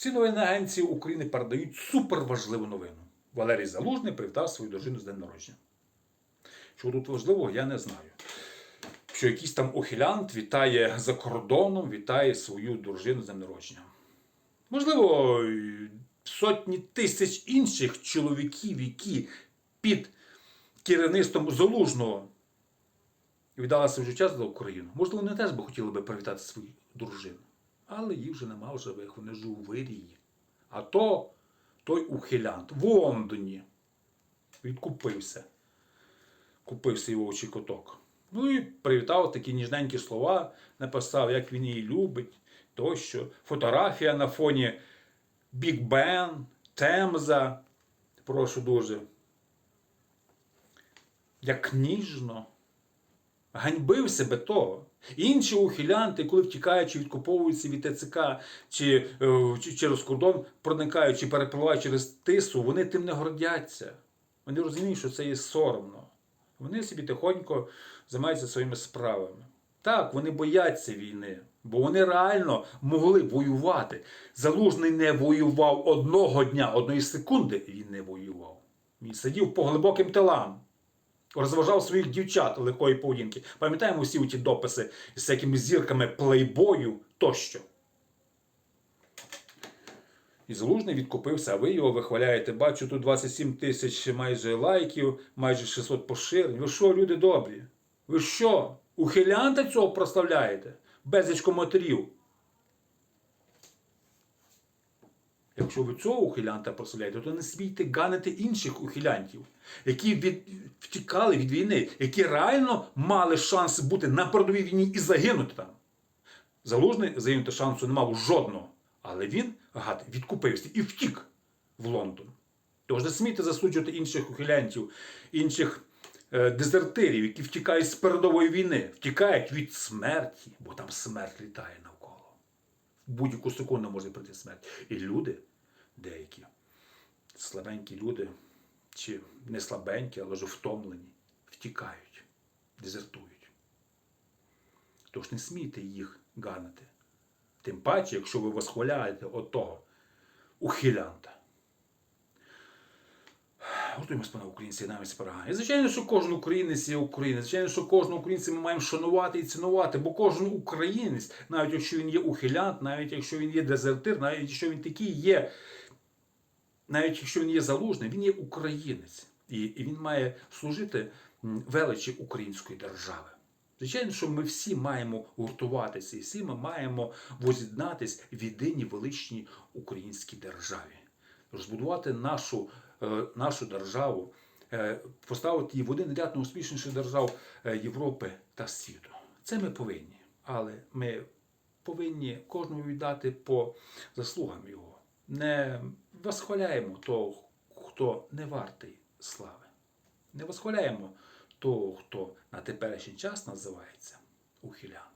Всі новини агенції України передають суперважливу новину. Валерій Залужний привітав свою дружину з днем народження. Що тут важливого, я не знаю. Що якийсь там ухилянт вітає за кордоном, вітає свою дружину з днем народження. Можливо, сотні тисяч інших чоловіків, які під керівництвом Залужного віддали своє життя за Україну. Можливо, вони теж би хотіли би привітати свою дружину. Але їх вже нема в живих, вони ж у вирії. А то той ухилянт в Лондоні відкупився. Купив свій вовчий коток. Ну і привітав такі ніжненькі слова, написав, як він її любить, тощо. Фотографія на фоні Біг Бен, Темза. Прошу дуже. Як ніжно. Ганьбив себе того. Інші ухилянти, коли втікаючи, відкуповуються від ТЦК чи, е, чи через кордон, проникаючи, перепливають через тису, вони тим не гордяться. Вони розуміють, що це є соромно. Вони собі тихонько займаються своїми справами. Так, вони бояться війни, бо вони реально могли воювати. Залужний не воював одного дня, одної секунди він не воював. Він сидів по глибоким тилам розважав своїх дівчат легкої поведінки. Пам'ятаємо всі ті дописи з всякими зірками плейбою тощо. І Залужний відкупився, а ви його вихваляєте. Бачу, тут 27 тисяч майже лайків, майже 600 поширень. Ви що, люди добрі? Ви що? Ухилянта цього прославляєте? Безліч коментарів. Якщо ви цього ухилянта прославляєте, то не смійте ганити інших ухилянтів, які від... втікали від війни, які реально мали шанс бути на передовій війні і загинути там. Залужний загинути шансу не мав жодного. Але він, гад, відкупився і втік в Лондон. Тож не смійте засуджувати інших ухилянтів, інших е, дезертирів, які втікають з передової війни, втікають від смерті, бо там смерть літає навколо. В будь-яку секунду може прийти смерть. І люди, деякі, слабенькі люди, чи не слабенькі, але вже втомлені, втікають, дезертують. Тож не смійте їх ганити. Тим паче, якщо ви восхваляєте отого ухилянта. Готуємось, пане українці, навіть переган. І звичайно, що кожен українець є українець. Звичайно, що кожного українця ми маємо шанувати і цінувати, бо кожен українець, навіть якщо він є ухилянт, навіть якщо він є дезертир, навіть якщо він такий є, навіть якщо він є залужний, він є українець. І, він має служити величі української держави. Звичайно, що ми всі маємо гуртуватися, і всі ми маємо воз'єднатись в єдиній величній українській державі, розбудувати нашу, е, нашу державу, е, поставити її в один ряд найуспішніших держав е, Європи та світу. Це ми повинні, але ми повинні кожному віддати по заслугам його. Не восхваляємо того, хто не вартий слави. Не восхваляємо того, хто на теперішній час називається ухилянт.